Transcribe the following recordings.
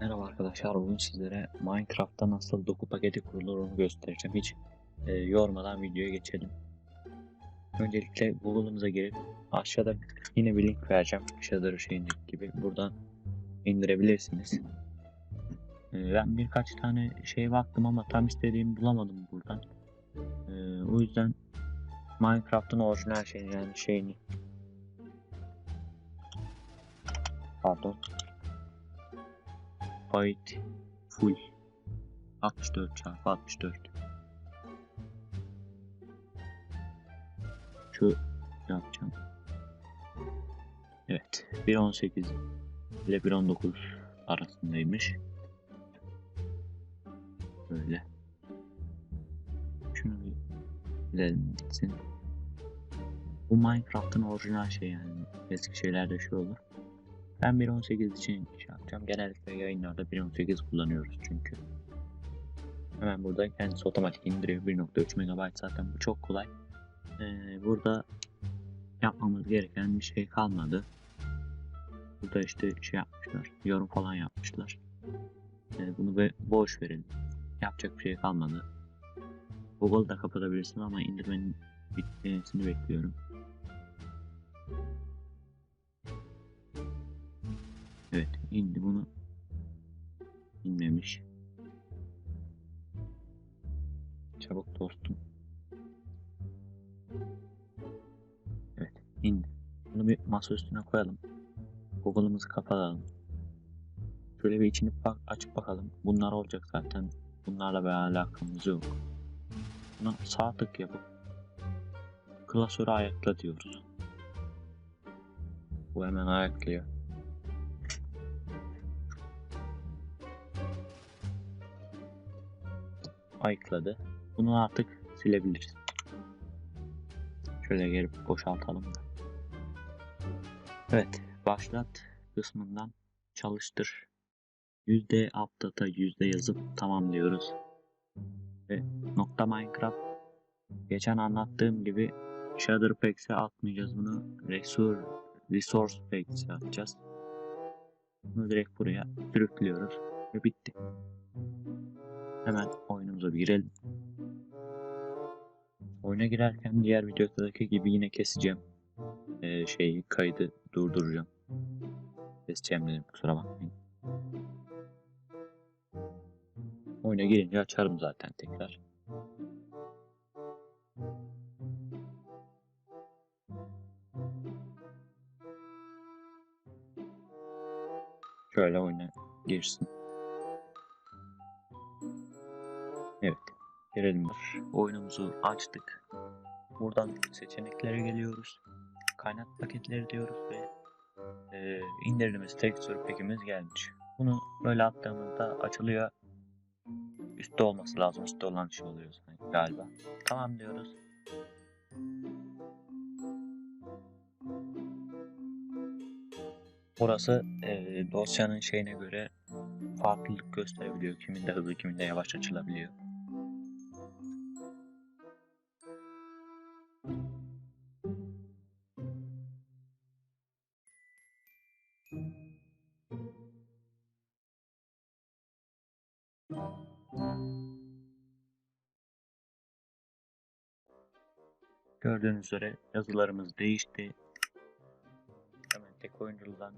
Merhaba arkadaşlar, bugün sizlere Minecraft'ta nasıl doku paketi kurulur onu göstereceğim. Hiç e, yormadan videoya geçelim. Öncelikle Google'ımıza girip aşağıda yine bir link vereceğim. Shader şeyindeki gibi buradan indirebilirsiniz. E, ben birkaç tane şey baktım ama tam istediğimi bulamadım buradan. E, o yüzden Minecraft'ın orijinal şeyini yani şeyini pardon byte full. 64 çarpı 64 şu yapacağım? Evet 1.18 ile 1.19 arasındaymış. Böyle. Şunu bir gitsin bu Minecraft'ın orijinal şey yani eski şeylerde şu olur ben 1.18 için şey yapacağım. Genellikle yayınlarda 1.18 kullanıyoruz çünkü. Hemen burada kendisi otomatik indiriyor. 1.3 MB zaten bu çok kolay. Ee, burada yapmamız gereken bir şey kalmadı. Burada işte şey yapmışlar. Yorum falan yapmışlar. Ee, bunu be boş verin. Yapacak bir şey kalmadı. Google'da da kapatabilirsin ama indirmenin bitmesini bekliyorum. Evet indi bunu inmemiş. Çabuk dostum. Evet indi. Bunu bir masa üstüne koyalım. Google'ımızı kapatalım. Şöyle bir içini bak açıp bakalım. Bunlar olacak zaten. Bunlarla bir alakamız yok. Buna sağ tık yapıp klasörü ayakla diyoruz. Bu hemen ayaklıyor. Ayıkladı. Bunu artık silebiliriz. Şöyle gelip boşaltalım da. Evet, başlat kısmından çalıştır. Yüzde update'a yüzde yazıp tamam diyoruz. Ve nokta Minecraft geçen anlattığım gibi Shader Packs'e atmayacağız bunu. Resource, resource Packs'e atacağız. Bunu direkt buraya sürüklüyoruz ve bitti. Hemen oyunumuza bir girelim. Oyuna girerken diğer videodaki gibi yine keseceğim. Ee, şeyi kaydı durduracağım. Keseceğim dedim kusura bakmayın. Oyuna girince açarım zaten tekrar. Şöyle oyuna girsin. Girelim. Oyunumuzu açtık. Buradan seçeneklere geliyoruz. Kaynak paketleri diyoruz ve e, indirdiğimiz tekstür pekimiz gelmiş. Bunu böyle attığımızda açılıyor. Üstte olması lazım. Üstte olan şey oluyor galiba. Tamam diyoruz. Burası e, dosyanın şeyine göre farklılık gösterebiliyor. Kiminde hızlı, kiminde yavaş açılabiliyor. Gördüğünüz üzere yazılarımız değişti. Hemen tek oyunculudan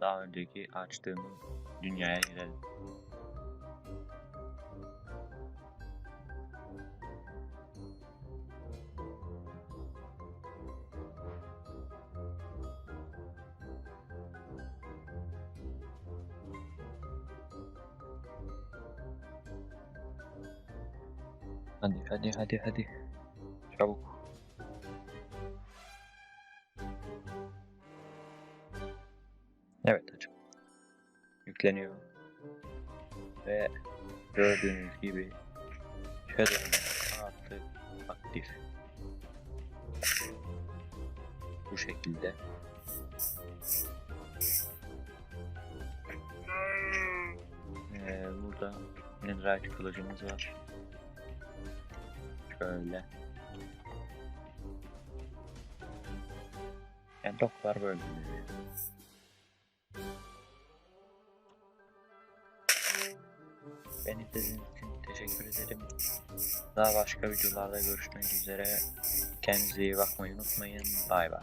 daha önceki açtığımız dünyaya girelim. Hadi hadi hadi hadi. Çabuk. Evet açık. Yükleniyor. Ve gördüğünüz gibi Shadow'un artık aktif. Bu şekilde. Ee, burada Netherite kılıcımız var. Şöyle. Yani doklar böyle. Beni izlediğiniz için teşekkür ederim. Daha başka videolarda görüşmek üzere. Kendinize iyi bakmayı unutmayın. Bay bay.